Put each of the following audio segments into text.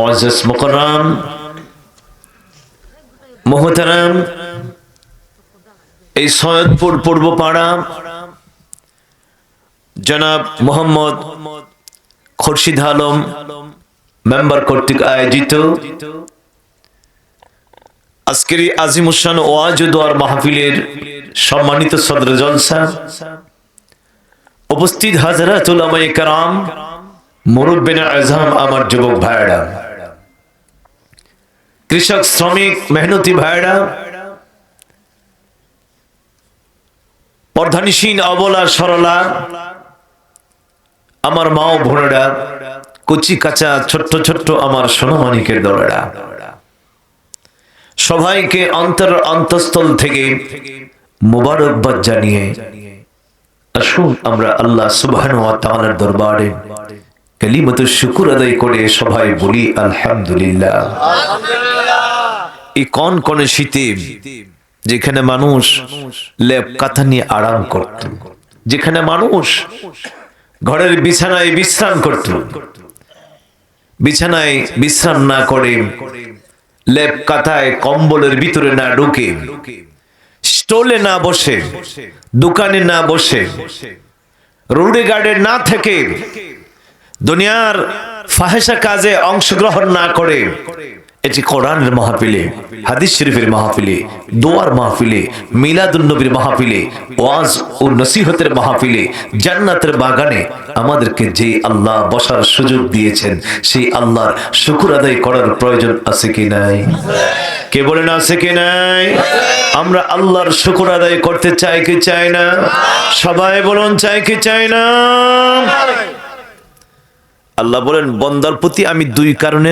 মুআজ্জাজ মুকররম, মোহতারাম, এই সৈয়দপুর পূর্বপাড়া, জনাব মোহাম্মদ খোরশিদ আলম, মেম্বার কর্তৃক আয়োজিত আজকের এই আজিমুসান ওয়াজ দোয়ার মাহফিলের সম্মানিত সদর জলসা উপস্থিত হাজারাত উলামায়ে কারাম, মুরব্বিনা আজম আমার যুবক ভাইরা কৃষক, শ্রমিক, মেহনতি ভাইরা পর্ধানিসীন অবলা সরলা, আমার মা ও কচি কাঁচা ছোট্ট ছোট্ট আমার সোনামানিকের দলেরা। সবাইকে অন্তর অন্তঃস্থল থেকে মোবারকবাদ জানিয়ে আসুন আমরা আল্লাহ তাআলার দরবারে কালিমাতু শুকর আদায় করে সবাই বলি, আলহামদুলিল্লাহ। এই কন কনে শীতে যেখানে মানুষ লেপ কাঁথা নিয়ে আরাম করত, যেখানে মানুষ ঘরের বিছানায় বিশ্রাম করত, বিছানায় বিশ্রাম না করে লেপ কাঁথায় কম্বলের ভিতরে না ঢুকে, স্টলে না বসে, দোকানে না বসে, রোডে গার্ডে না থেকে দুনিয়ার ফাহেসা কাজে অংশগ্রহণ না করে, এটি কোরআনের মাহফিলে, হাদিস শরীফের মাহফিলে, দোয়ার মাহফিলে, মিলাদুন নবীর মাহফিলে, ওয়াজ ও নসিহতের মাহফিলে, জান্নাতের বাগানে আমাদেরকে যে আল্লাহ বসার সুযোগ দিয়েছেন, সেই আল্লাহর শুকুর আদায় করার প্রয়োজন আছে কি নাই? কে বলেন আছে কি নাই? আমরা আল্লাহর শুকুর আদায় করতে চাই কি চাই না? সবাই বলুন চাই কি চাই না? আল্লাহ বলেন, বন্দার প্রতি আমি দুই কারণে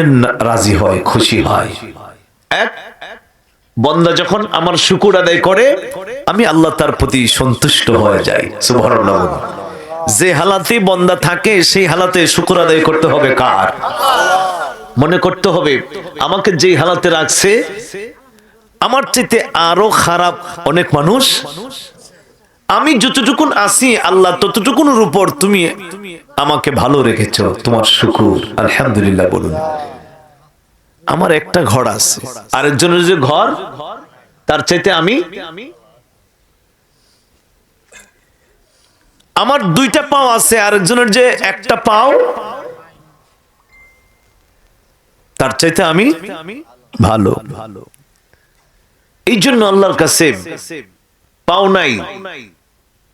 রাজি হয়, খুশি হয়। এক, বন্দা যখন আমার শুকুর আদায় করে, আমি আল্লাহ তার প্রতি সন্তুষ্ট হয়ে যাই। সুবহানাল্লাহ যে হালাতে বন্দা থাকে, সেই হালাতে শুকুর আদায় করতে হবে কার? মনে করতে হবে, আমাকে যেই হালাতে রাখছে, আমার চেয়ে আরও খারাপ অনেক মানুষ, আমি যতটুকুন আসি আল্লাহ ততটুকুনের উপর তুমি আমাকে ভালো রেখেছো, তোমার শুকুর। আলহামদুলিল্লাহ বলুন। আমার একটা ঘর আছে। আরেকজনের যে ঘর, তার চাইতে আমি আমার দুইটা পাও আছে, আরেকজনের যে একটা পাও, তার চাইতে আমি ভালো। ভালো এই জন্য আল্লাহর কাছে পাও নাই,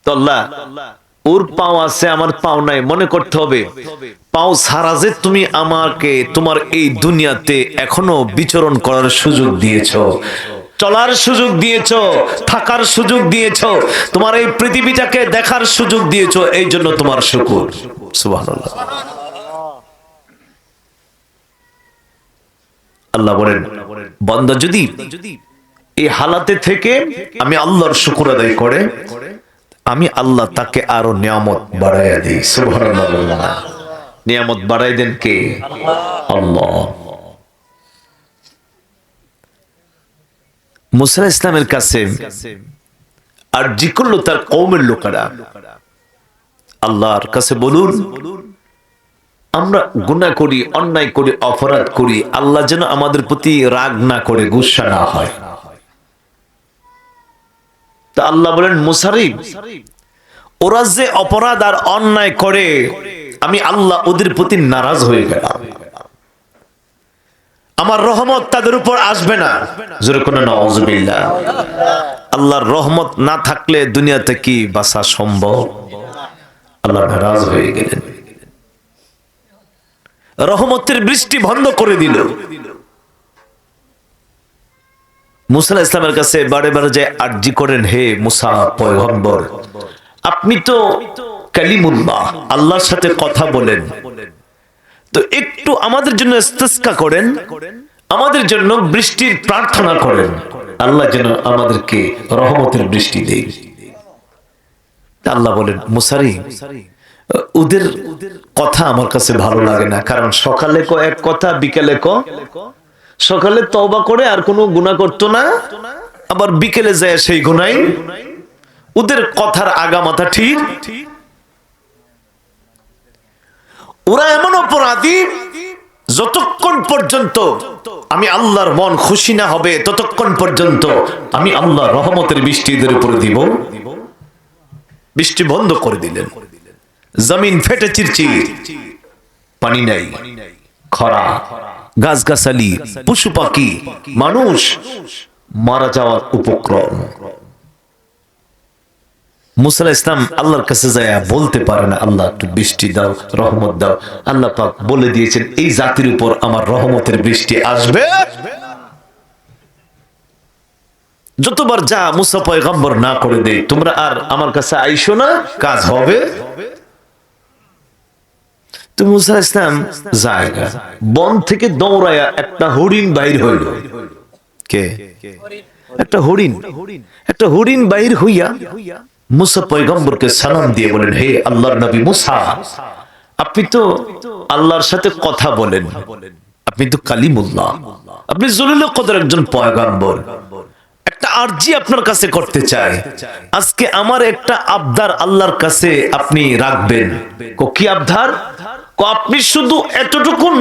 তো আল্লাহ ওর পাও আছে, আমার পাও নাই, মনে করতে হবে। পাও সারা যে তুমি আমাকে তোমার এই দুনিয়াতে এখনও বিচরণ করার সুযোগ দিয়েছ, চলার সুযোগ দিয়েছ, থাকার সুযোগ দিয়েছ, তোমার এই পৃথিবীটাকে দেখার সুযোগ দিয়েছ, এই জন্য তোমার শুকুর। সুবহানাল্লাহ। আল্লাহ বলেন, বন্দা যদি এই হালাতে থেকে আমি আল্লাহর শুকুর আদায় করে আমি আল্লাহ তাকে আরও নিয়ামত বাড়াইয়া দিই। নিয়ামত বাড়াই দেন কে? আল্লাহ। মুসা ইসলামের কাছে আর জি করল তার কৌমের লোকেরা আল্লাহর কাছে বলুন, আমরা গুনাহ করি, অন্যায় করি, অপরাধ করি, আল্লাহ যেন আমাদের প্রতি রাগ না করে, গুসা না হয়। তা আল্লাহ বলেন, মুসারিব, ওরা যে অপরাধ আর অন্যায় করে, আমি আল্লাহ ওদের প্রতি নারাজ হয়ে গেলাম। আমার রহমত তাদের উপর আসবে না। আল্লাহর রহমত না থাকলে দুনিয়াতে কি বাসা সম্ভব? আল্লাহ নারাজ হয়ে গেলেন। রহমতের বৃষ্টি বন্ধ করে দিল। মুসা ইসলামের কাছে বারে বারে যে আর্জি করেন, হে মুসা পয়গম্বর, আপনি তো কালিমুল্লাহ, আল্লাহর সাথে কথা বলেন। তো একটু আমাদের জন্য ইস্তেসকা করেন, আমাদের জন্য বৃষ্টির প্রার্থনা করেন। আল্লাহ যেন আমাদেরকে রহমতের বৃষ্টি দেয় আল্লাহ বলেন, মুসারি, ওদের কথা আমার কাছে ভালো লাগে না, কারণ সকালে ক এক কথা, বিকেলে ক সকালে তওবা করে আর কোনো গুণা করতো না, আবার বিকেলে যায় সেই গুনাই ওদের কথার আগা মাথা ঠিক। ওরা এমন অপরাধী, যতক্ষণ পর্যন্ত আমি আল্লাহর মন খুশি না হবে, ততক্ষণ পর্যন্ত আমি আল্লাহ রহমতের বৃষ্টি এদের উপরে দিব। বৃষ্টি বন্ধ করে দিলেন। জমিন ফেটে চিরচির। পানি নাই। খরা। গাছগাছালি, পশু পাখি, মানুষ মারা যাওয়ার উপক্রম। ইসলাম আল্লাহর কাছে যায় বলতে পারে না, আল্লাহ, একটু বৃষ্টি দাও, রহমত দাও। আল্লাহ পাক বলে দিয়েছেন, এই জাতির উপর আমার রহমতের বৃষ্টি আসবে। যতবার যা মুসা পয়গম্বর না করে দেয়, তোমরা আর আমার কাছে আইসো না, কাজ হবে। তো মুসা ইসলাম জায়গা বন থেকে দৌড়ায়া একটা হরিণ বাইর হইল। কে? একটা হরিণ। একটা হরিণ বাইর হইয়া মুসা পয়গম্বরকে সালাম দিয়ে বলেন, হে আল্লাহর নবী মুসা, আপনি তো আল্লাহর সাথে কথা বলেন। আপনি তো কালিমুল্লাহ। আপনি জলিল কদর একজন পয়গম্বর। একটা আরজি আপনার কাছে করতে চাই আজকে আমার একটা আবদার আল্লাহর কাছে আপনি রাখবেন। কো আবদার? আপনি শুধু এতটুকুন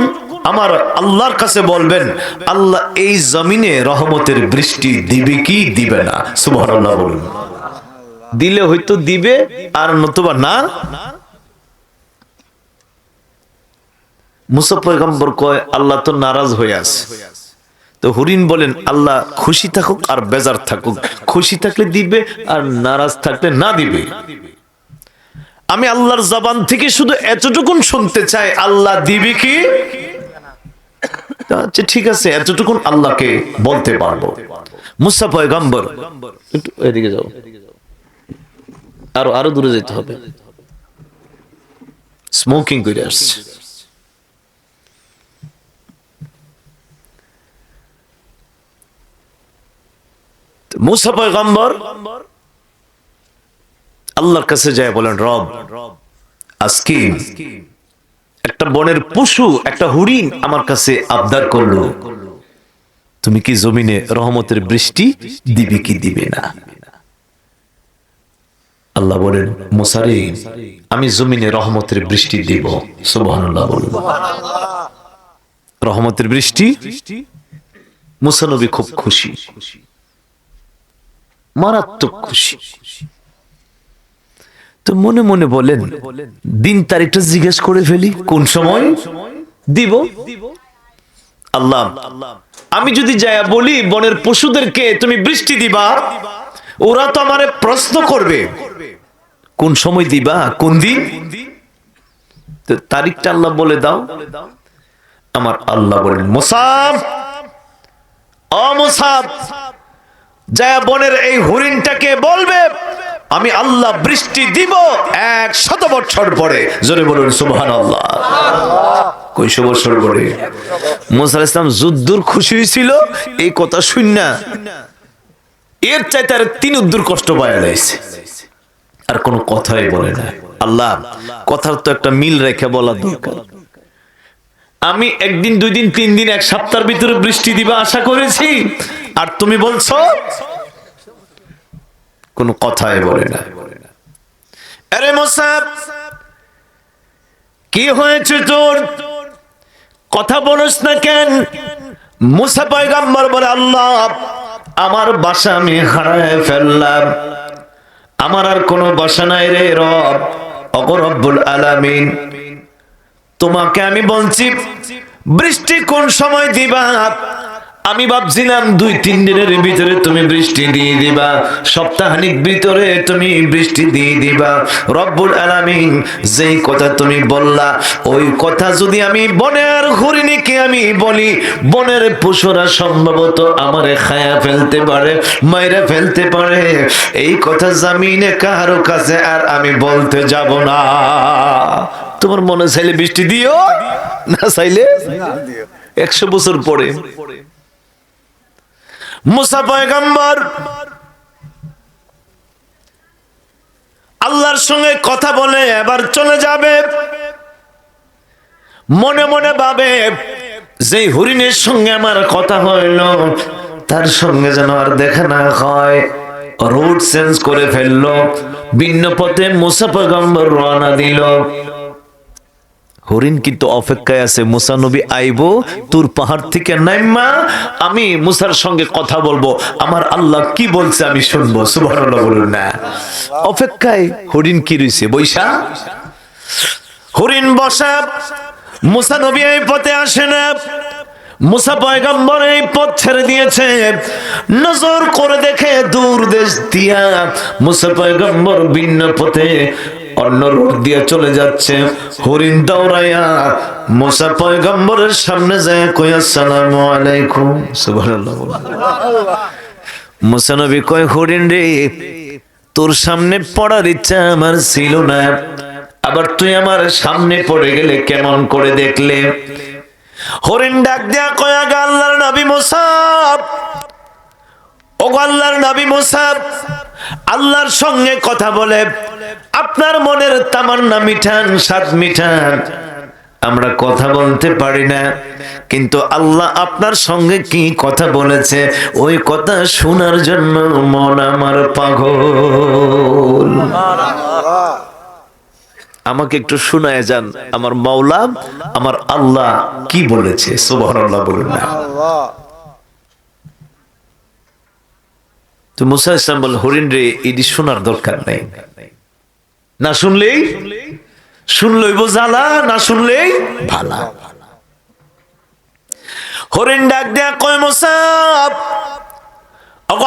আমার আল্লাহর কাছে বলবেন, আল্লাহ এই জমিনে রহমতের বৃষ্টি দিবে কি দিবে না? সুবহানাল্লাহ বলুন। দিলে হয়তো দিবে, আর নতুবা না। মুসা পয়গম্বর কয়, আল্লাহ তো নারাজ হয়ে আছে। তো হরিণ বলেন, আল্লাহ খুশি থাকুক আর বেজার থাকুক। খুশি থাকলে দিবে আর নারাজ থাকলে না দিবে। আমি আল্লাহর জবান থেকে শুধু এতটুকুন শুনতে চাই, আল্লাহ দিবে কি? আচ্ছা ঠিক আছে, এতটুকুন আল্লাহকে বলতে পারব। মুসা পয়গম্বর, একটু এদিকে যাও। আরও আরও দূরে যেতে হবে। স্মোকিং করে আসছে। মুসা পয়গম্বর আল্লাহর কাছে যায় বলেন, রব আজকে একটা বনের পশু, একটা হরিণ আমার কাছে আবদার করল। তুমি কি জমিনে রহমতের বৃষ্টি দিবে কি দিবে না? আল্লাহ বলেন, মুসারে, আমি জমিনে রহমতের বৃষ্টি দিব। সুবহানাল্লাহ বলুন। রহমতের বৃষ্টি? মুসানবী খুব খুশি। মারাত্মক খুশি। তো মনে মনে বলেন দিন তারিখটা জিজ্ঞেস করে ফেলি কোন সময়? দিব? আল্লাহ আমি যদি যায় বলি বনের পশুদেরকে তুমি বৃষ্টি দিবা ওরা তো আমারে প্রশ্ন করবে কোন সময় দিবা কোন দিন? তো তারিখটা আল্লাহ বলে দাও। আমার আল্লাহ বলেন মোসাব! অ মোসাব! যায় বনের এই হরিণটাকে বলবে আমি আল্লাহ বৃষ্টি দিব এক শত বছর পরে। জোরে বলুন সুবহান আল্লাহ কয়শো বছর পরে? মুসা ইসলাম যুদ্ধর খুশি হয়েছিল এই কথা শুন না। এর চাইতে আর তিন উদ্দুর কষ্ট পায় লাইছে আর কোনো কথাই বলে না। আল্লাহ, কথার তো একটা মিল রেখে বলা দরকার। আমি একদিন, দুই দিন, তিন দিন, এক সপ্তাহের ভিতরে বৃষ্টি দিবা আশা করেছি। আর তুমি বলছো কোন কথাই বলে না। আরে মোসাব, কি হয়েছে তোর? কথা বলস না কেন? মুসা পয়গাম্বর বলে, আল্লাহ, আমার বাসা আমি হারায় ফেললাম। আমার আর কোনো বাসা নাই রে রব অগরব্বুল আলামিন। তোমাকে আমি বলছি, বৃষ্টি কোন সময় দিবা? আমি ভাবছিলাম দুই, তিন দিনের ভিতরে তুমি বৃষ্টি দিয়ে দিবা, সপ্তাহানিক ভিতরে তুমি বৃষ্টি দিয়ে দিবা। রব্বুল আলামিন যেই কথা তুমি বললা, ওই কথা যদি আমি বনের হরিণীকে আমি বলি, বনের পশুরা সম্ভবত আমারে খায়া ফেলতে পারে, মাইরা ফেলতে পারে। এই কথা জামিনে কারও কাছে আর আমি বলতে যাব না। তোমার মনে চাইলে বৃষ্টি দিও, না চাইলে? একশো বছর পরে। মুসা পয়গম্বর, আল্লাহর সঙ্গে কথা বলে এবার চলে যাবে। মনে মনে ভাবে যে হরিণের সঙ্গে আমার কথা হইল, তার সঙ্গে যেন আর দেখা না হয়। রুট চেঞ্জ করে ফেলল, ভিন্ন পথে মুসা পয়গম্বর রওনা দিল। হরিণ কিন্তু অপেক্ষায় আছে, মুসা নবী আইব, তোর পাহাড় থেকে নাইমা, আমি মুসার সঙ্গে কথা বলব, আমার আল্লাহ কি বলছে আমি শুনব, সুবহানাল্লাহ বলুন না। অপেক্ষায় হরিণ কি রইছে, বৈশা? হরিণ বসা, মুসা নবী এই পথে আসে না, মুসা পয়গম্বর এই পথ ছেড়ে দিয়েছে, নজর করে দেখে দূর দেশ দিয়া মুসা পয়গম্বর ভিন্ন পথে অন্য রোড দিয়ে চলে যাচ্ছে। হরিণ দৌড়াইয়া মুসা পয়গম্বরের সামনে যায় আলাইকুম। নবী কয়, হরিণ রে, তোর সামনে পড়ার ইচ্ছা আমার ছিল না। আবার তুই আমার সামনে পড়ে গেলে কেমন করে দেখলে? হরিণ ডাক দেয়া কয়া গাল্লার নবী মুসাব ও গো আল্লাহর নবী মুসাব আল্লাহর সঙ্গে কথা বলে, আপনার মনের তামান্না মিঠান, স্বাদ মিঠান। আমরা কথা বলতে পারি না, কিন্তু আল্লাহ আপনার সঙ্গে কি কথা বলেছে, ওই কথা শোনার জন্য মন আমার পাগল। আমাকে একটু শোনায় যান, আমার মাওলা, আমার আল্লাহ কি বলেছে? সুবহানাল্লাহ বলুন না। তো মুসা ইসলাম বল, হরিণ রে, এটি শোনার দরকার নাই। না শুনলেই? শুনলই বোঝালা না শুনলেই ভালা হরিণ ডাক দেয়া কয়, মুসাব!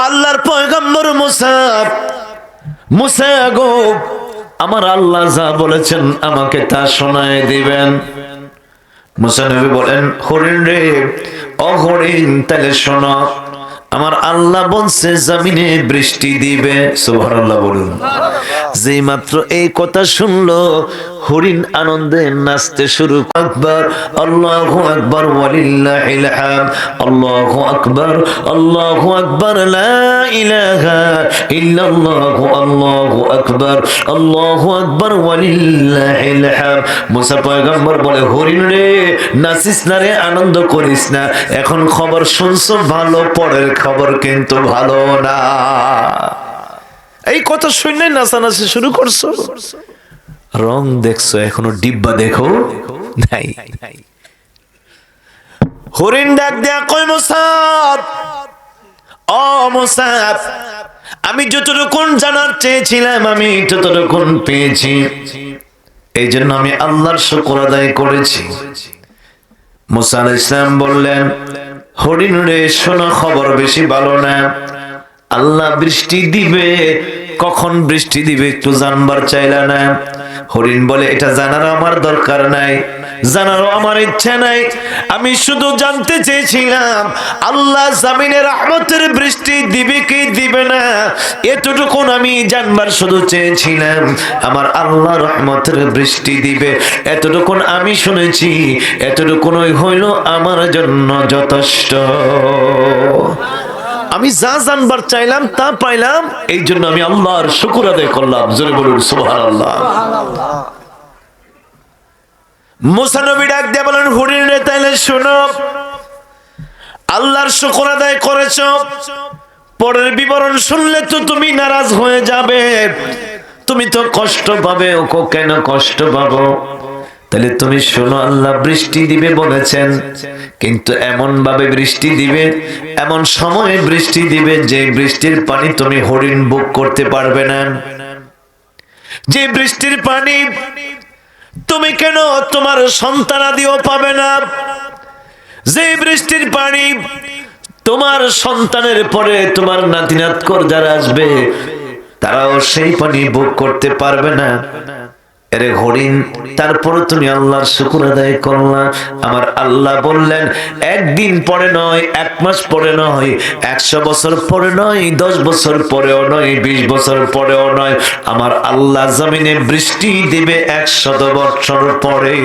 আল্লাহর পয়গম্বর মুসাব, মুসা গো, আমার আল্লাহ যা বলেছেন আমাকে তা শোনায় দিবেন। মুসা নবী বলেন, হরিণ রে ও হরিণ তাহলে শোনো। আমার আল্লাহ বলছে জমিনে বৃষ্টি দিবে। সুবহানাল্লাহ বলুন। যেই মাত্র এই কথা শুনলো হরিণ আনন্দে নাচতে শুরু আকবর আল্লাহু আকবর ওয়ালিল্লাহিল হামদ। আল্লাহু আকবর আল্লাহু আকবর লা ইলাহা ইল্লাল্লাহু আল্লাহু আকবর। আল্লাহু আকবর মুসা পয়গম্বর বলে হরিণ রে নাচিস না রে আনন্দ করিস না। এখন খবর শুনছো ভালো পরের খবর কিন্তু ভালো না। এই কথা শুনে নাচানাচি শুরু করছ? রং দেখছ, এখনও ডিব্বা দেখো? নাই। হরিণ ডাক দেয়া কই মোসাব? ও মোসাব, আমি যতটুকুন জানার চেয়েছিলাম, আমি ততটুকুন পেয়েছি। এই জন্য আমি আল্লাহর শুকর আদায় করেছি। মুসা ইসলাম বললেন হরিণ রে শোনো খবর বেশি ভালো না। আল্লাহ বৃষ্টি দিবে, কখন বৃষ্টি দিবে একটু জানবার চাইলা না। হরিণ বলে, এটা জানার আমার দরকার নাই, জানারও আমার ইচ্ছা নাই। আমি শুধু জানতে চেয়েছিলাম, আল্লাহ জামিনের রহমতের বৃষ্টি দিবে কি দিবে না? এতটুকুন আমি জানবার শুধু চেয়েছিলাম, আমার আল্লাহ রহমতের বৃষ্টি দিবে। এতটুকুন আমি শুনেছি এতটুকুনই হইল আমার জন্য যথেষ্ট। আমি যা জানবার চাইলাম, তা পাইলাম। এই জন্য আমি আল্লাহর শুকুর আদায় করলাম। জোরে বলুন সুবহান আল্লাহ ডাক দিয়ে বলেন রে, তাইলে আল্লাহর শুকুর আদায় করেছ। পরের বিবরণ শুনলে তো তুমি নারাজ হয়ে যাবে। তুমি তো কষ্ট পাবে, ওকে কেন কষ্ট পাবো? তাহলে তুমি শোনো, আল্লাহ বৃষ্টি দিবে বলেছেন। কিন্তু এমন ভাবে বৃষ্টি দিবে, এমন সময়ে বৃষ্টি দিবে, যে বৃষ্টির পানি তুমি হরিণ বুক করতে পারবে না। যে বৃষ্টির পানি তুমি কেন তোমার সন্তানাদিও পাবে না? যে বৃষ্টির পানি তোমার সন্তানের পরে তোমার নাতিনাত কর যারা আসবে, তারাও সেই পানি বুক করতে পারবে না। এরে হরিণ তারপরে তুমি আল্লাহর শুকুর আদায় করলা। আমার আল্লাহ বললেন, একদিন পরে নয়, এক মাস পরে নয়, একশো বছর পরে নয়, দশ বছর পরেও নয়, বিশ বছর পরেও নয়। আমার আল্লাহ জমিনে বৃষ্টি দিবে একশত বছর পরে।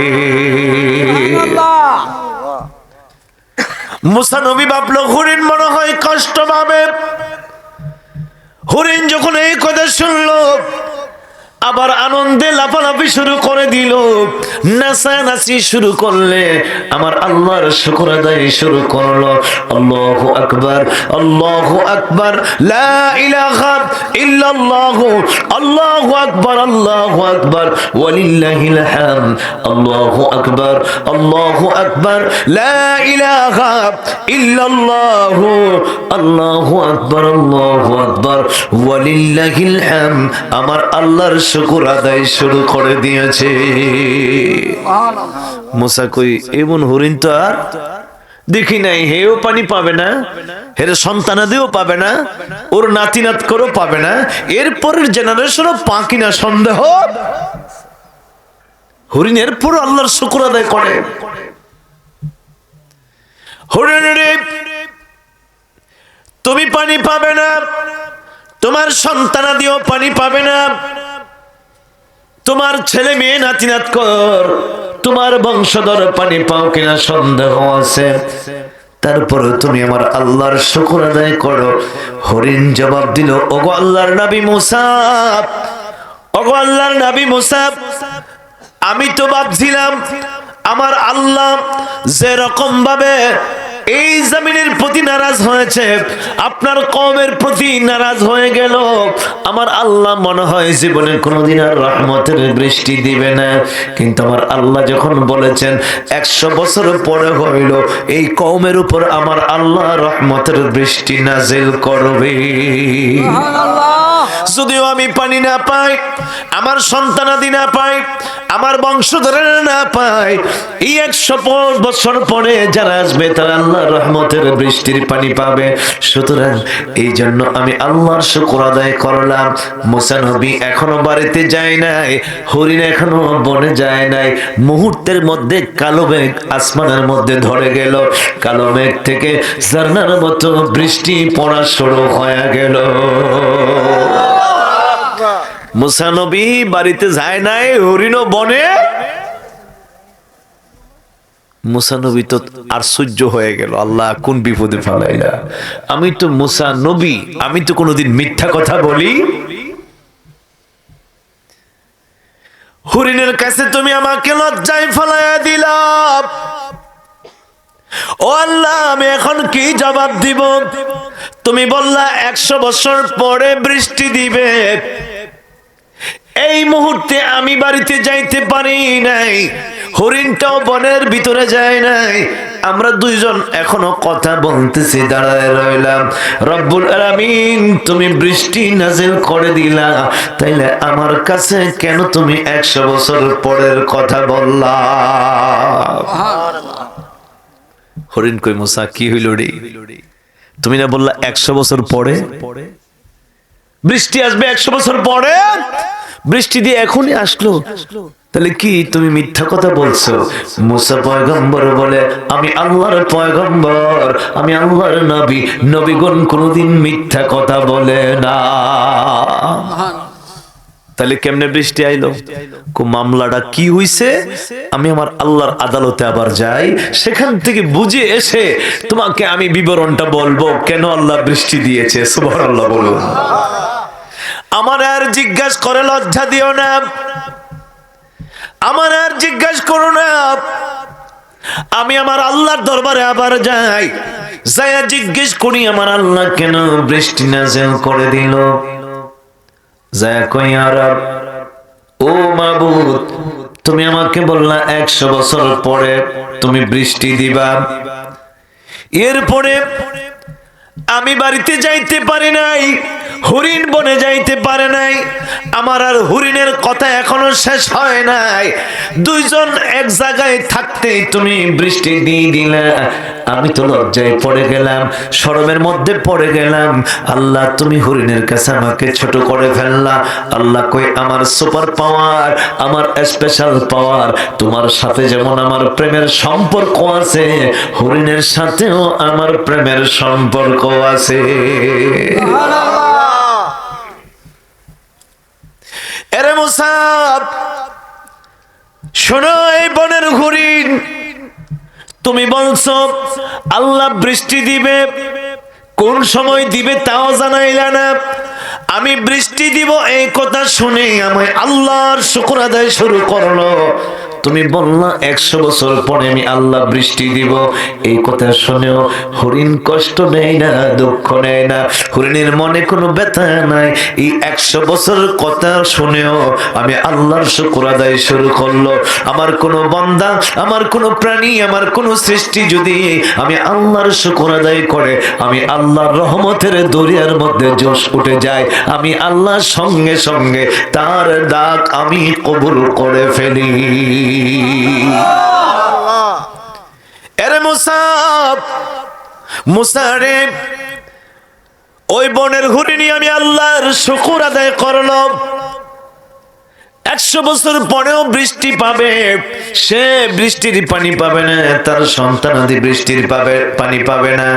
মুসা নবী ভাবলো, হরিণ মনে হয় কষ্ট পাবে। হরিণ যখন এই কথা শুনলো আবার আনন্দে লাফালাফি শুরু করে দিল। নাচানাচি শুরু করলে আমার আল্লাহর শুকর আদায় শুরু করল। আল্লাহু আকবার আল্লাহু আকবার, লা ইলাহা ইল্লাল্লাহু, আল্লাহু আকবার আল্লাহু আকবার, ওয়ালিল্লাহিল হামদ, আল্লাহু আকবার আল্লাহু আকবার, লা ইলাহা ইল্লাল্লাহু, আল্লাহু আকবার আল্লাহু আকবার, ওয়ালিল্লাহিল হামদ, আমার আল্লাহর শুকর আদায় শুরু করে দিয়েছে। মুসা কই, এমন হরিণ তো আর দেখি নাই, হেও পানি পাবে না, হের সন্তানাদিও পাবে না, ওর নাতিনাত করেও পাবে না, এরপরের জেনারেশনও পাকি না সন্দেহ। হরিণের পর আল্লাহর শুক্র আদায় করে। তুমি পানি পাবে না, তোমার সন্তানাদিও পানি পাবে না তোমার ছেলে মেয়ে নাতি নাতিনাত কর। তোমার বংশধর পানি পাও কিনা সন্দেহ আছে। তারপরে তুমি আমার আল্লাহর শুকর আদায় করো। হরিণ জবাব দিল, ওগো আল্লাহর নবী মুসাফ ওগো আল্লাহর নবী মুসাফ আমি তো ভাবছিলাম আমার আল্লাহ যেরকম ভাবে এই জমিনের প্রতি নারাজ হয়েছে, আপনার কমের প্রতি নারাজ হয়ে গেল। আমার আল্লাহ মনে হয় জীবনে কোনোদিন আর রহমতের বৃষ্টি দিবে না। কিন্তু আমার আল্লাহ যখন বলেছেন, একশো বছর পরে হইল, এই কমের উপর আমার আল্লাহ রহমতের বৃষ্টি নাজিল করবে। যদিও আমি পানি না পাই, আমার সন্তানাদি না পাই, আমার বংশধরের না পাই, এই একশো বছর পরে যারা আসবে, তারা আল্লাহ রহমতের বৃষ্টির পানি পাবে। সুতরাং এই জন্য আমি আল্লাহর শুকর আদায় করলাম। মুসা নবী এখনও বাড়িতে যায় নাই, হরিণ এখনও বনে যায় নাই। মুহূর্তের মধ্যে কালো মেঘ আসমানের মধ্যে ধরে গেল। কালো মেঘ থেকে ঝর্ণার মতো বৃষ্টি পড়া শুরু হয়ে গেল। মুসানবী বাড়িতে যায় নাই হরিণ বনে। মুসানবী তো আশ্চর্য হয়ে গেল, আল্লাহ কোন বিপদে ফেলাইলা আমি তো মুসা নবী, আমি তো কোনোদিন মিথ্যা কথা বলি। হরিণের কাছে তুমি আমাকে লজ্জায় ফেলাইয়া দিলাম ও আল্লাহ, আমি এখন কি জবাব দিব? তুমি বললা, একশো বছর পরে বৃষ্টি দিবে। এই মুহূর্তে আমি বাড়িতে যাইতে পারি নাই। হরিণটাও বনের ভিতরে যায় নাই। আমরা দুইজন এখনও কথা বলতেছি, দাঁড়ায় রইলাম। রব্বুল আলামিন, তুমি বৃষ্টি নাজিল করে দিলা। তাইলে আমার কাছে কেন তুমি একশো বছর পরের কথা বললা? হরিণ কই, মোসা, কি হইল রে? তুমি না বললা একশো বছর পরে? বৃষ্টি আসবে একশো বছর পরে? বৃষ্টি দিয়ে এখনই আসলো। তাহলে কি তুমি মিথ্যা কথা বলছো? মুসা পয়গম্বর বলে, আমি আল্লাহর পয়গম্বর, আমি আল্লাহর নবী। নবীগণ কোনোদিন মিথ্যা কথা বলে না। তাহলে কেমনে বৃষ্টি আইলো? কো, মামলাটা কি হইছে? আমি আমার আল্লাহর আদালতে আবার যাই। সেখান থেকে বুঝে এসে তোমাকে আমি বিবরণটা বলব কেন আল্লাহ বৃষ্টি দিয়েছে। সুবহানাল্লাহ বলুন। আমার আর জিজ্ঞাসা করে লজ্জা দিও না। আমার আর জিজ্ঞাসা করো না। আমি আমার আল্লাহর দরবারে আবার যাই। যাইয়া জিজ্ঞেস করি, আমার আল্লাহ কেন বৃষ্টি নাজেল করে দিল? কই আর ও মাবুদ, তুমি আমাকে বললা একশো বছর পরে তুমি বৃষ্টি দিবা। এরপরে আমি বাড়িতে যাইতে পারি নাই। হরিণ বনে যাইতে পারে নাই। আমার আর হরিণের কথা এখনও শেষ হয় নাই। দুইজন এক জায়গায় থাকতেই তুমি বৃষ্টি দিয়ে দিলা। আমি তো লজ্জায় পড়ে গেলাম শরমের মধ্যে পড়ে গেলাম। আল্লাহ, তুমি হরিণের কাছে আমাকে ছোট করে ফেললা। আল্লাহ কই, আমার সুপার পাওয়ার, আমার স্পেশাল পাওয়ার, তোমার সাথে যেমন আমার প্রেমের সম্পর্ক আছে, হরিণের সাথেও আমার প্রেমের সম্পর্ক আছে। মুসাব শোনো এই বনের হরিণ তুমি বলছো, আল্লাহ বৃষ্টি দিবে। কোন সময় দিবে তাও জানাইলা না। আমি বৃষ্টি দিব এই কথা শুনে আমি আল্লাহর শুকুর আদায় শুরু করল। তুমি বললা, একশো বছর পরে আমি আল্লাহ বৃষ্টি দিব। এই কথা শুনেও হরিণ কষ্ট নেয় না, দুঃখ নেয় না। হরিণের মনে কোনো ব্যথা নাই। এই একশো বছর কথা শুনেও আমি আল্লাহর শুকুর আদায় শুরু করল। আমার কোনো বন্দা, আমার কোনো প্রাণী, আমার কোনো সৃষ্টি যদি আমি আল্লাহর শুকুর আদায় করে, আমি আল্লাহর রহমতের দরিয়ার মধ্যে জোশ উঠে যায়। আমি আল্লাহর সঙ্গে সঙ্গে তার ডাক আমি কবুল করে ফেলি। এরে মুসাব মুসারে ওই বনের হরিণী আমি আল্লাহর শুকুর আদায় করলাম। একশো বছর পরেও বৃষ্টি পাবে, সে বৃষ্টির পানি পাবে না, তার সন্তান সন্তানাদি বৃষ্টির পাবে, পানি পাবে না।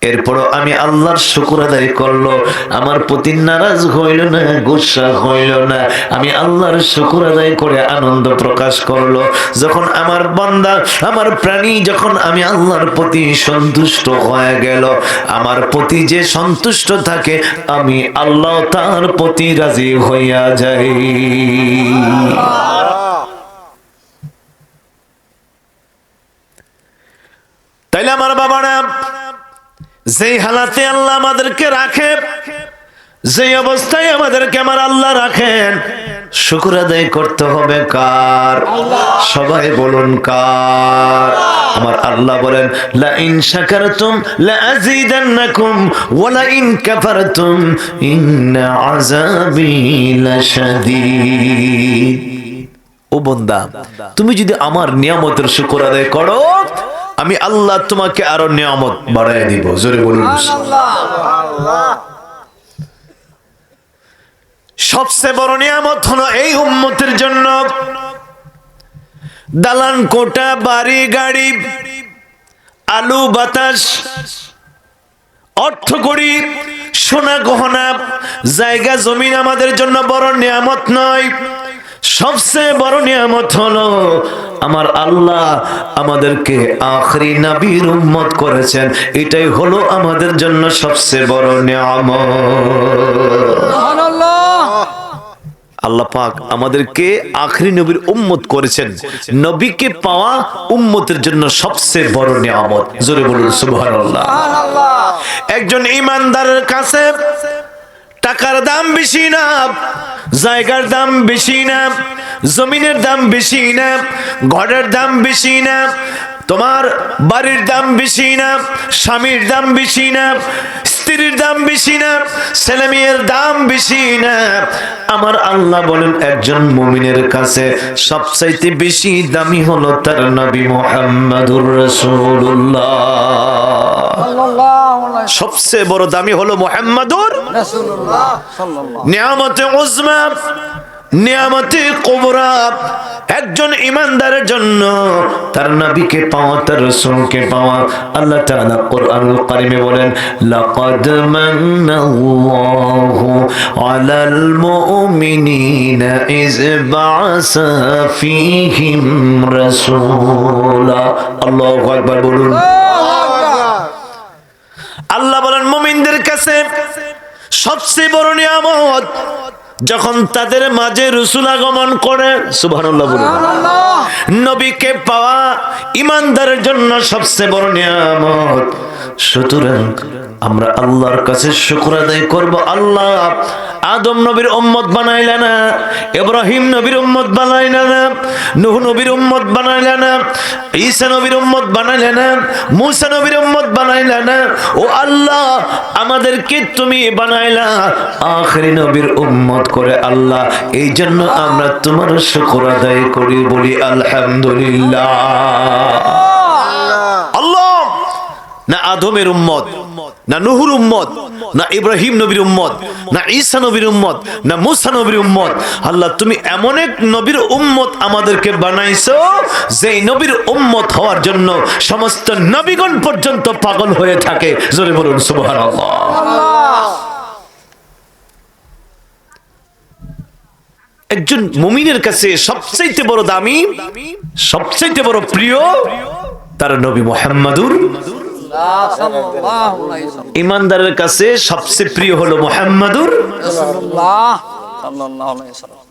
এরপরও আমি আল্লাহর শুকুর আদায় করল। আমার প্রতি নারাজ হইল না, গুসা হইল না। আমি আল্লাহর শুকুর আদায় করে আনন্দ প্রকাশ করল। যখন আমার বান্দা, আমার প্রাণী, যখন আমি আল্লাহর প্রতি সন্তুষ্ট হয়ে গেল, আমার প্রতি যে সন্তুষ্ট থাকে, আমি আল্লাহ তার প্রতি রাজি হইয়া যাই। তাইলে আমার বাবারা যেই হালাতে আল্লাহ আমাদেরকে রাখে, যেই অবস্থায় আমাদেরকে আমার আল্লাহ রাখেন, শুকুর আদায় করতে হবে কার? সবাই বলুন কার? আমার আল্লাহ বলেন লা ইন শাকারতুম লা আযীদান্নাকুম ওয়া লা ইন কাফারতুম ইন্না আযাবি লাশাদীদ. ও বন্দা, তুমি যদি আমার নিয়ামতের শুকর আদায় করো আমি আল্লাহ তোমাকে আরও নিয়ামত বাড়াই দিব। জোরে বলুন। সবচেয়ে বড় নিয়ামত হলো এই উম্মতের জন্য, দালান কোটা, বাড়ি, গাড়ি, আলু, বাতাস, অর্থ করি, সোনা গহনা, জায়গা, জমিন আমাদের জন্য বড় নিয়ামত নয়। সবচেয়ে বড় নিয়ামত হলো আমার আল্লাহ আমাদেরকে আখরি নবীর উম্মত করেছেন। এটাই হলো আমাদের জন্য সবচেয়ে বড় নিয়ামত। আল্লাহ পাক আমাদেরকে আখরি নবীর উম্মত করেছেন। নবীকে পাওয়া উম্মতের জন্য সবচেয়ে বড় নিয়ামত। জোরে বলুন সুবহানাল্লাহ। একজন ইমানদারের কাছে টাকার দাম বেশি না জায়গার দাম বেশি না, জমিনের দাম বেশি না, ঘরের দাম বেশি না, তোমার বাড়ির দাম বেশি না, স্বামীর দাম বেশি না স্ত্রীর দাম বেশি না, ছেলে মেয়ের দাম বেশি না। আমার আল্লাহ বলেন, একজন মুমিনের কাছে সবচাইতে বেশি দামি হলো তার নবী মোহাম্মদুর রাসূলুল্লাহ। সবচেয়ে বড় দামি হলো মোহাম্মদুর নিয়ামতে উজমা নিয়ামতে কোবরা। একজন ইমানদারের জন্য তার নবীকে পাওয়া, তার রাসূলকে পাওয়া। আল্লাহ তাআলা কোরআনুল কারীমে বলেন, লাকাদ মান্নাল্লাহু আলাল মুমিনিনা ইজ বাআসা ফীহিম রাসূলা। আল্লাহু আকবার বলুন। আল্লাহ বলেন, মুমিনদের কাছে সবচেয়ে বড় নিয়ামত যখন তাদের মাঝে রসুল আগমন করে সুবহানাল্লাহ বলুন। নবীকে পাওয়া ইমানদারের জন্য সবচেয়ে বড় নিয়ামত। সুতরাং আমরা আল্লাহর কাছে শুকর আদায় করব, আল্লাহ আদম নবীর উম্মত বানাইলে না, ইব্রাহিম নবীর উম্মত বানাইলে না, নূহ নবীর উম্মত বানাইলে না, ঈসা নবীর উম্মত বানাইলে না, মুসা নবীর উম্মত বানাইলে না, ও আল্লাহ আমাদেরকে তুমি বানাইলা, আখরি নবীর উম্মত করে আল্লাহ, এই জন্য আমরা তোমার শুকর আদায় করি বলি আলহামদুলিল্লাহ। না আদমের উম্মত, না নুহুর উম্মত, না ইব্রাহিম নবীর উম্মত, না ঈসা নবীর উম্মত, না মুসা নবীর উম্মত। আল্লাহ, তুমি এমন এক নবীর উম্মত আমাদেরকে বানাইছো যে নবীর উম্মত হওয়ার জন্য সমস্ত নবীগণ পর্যন্ত পাগল হয়ে থাকে। জোরে বলুন, সুবহানাল্লাহ। একজন মুমিনের কাছে সবচাইতে বড় দামি, সবচাইতে বড় প্রিয়, তার নবী মোহাম্মদুর ইমানদারের কাছে সবচেয়ে প্রিয় হলো মোহাম্মদুর রাসূলুল্লাহ। সাল্লাল্লাহু আলাইহি সাল্লাম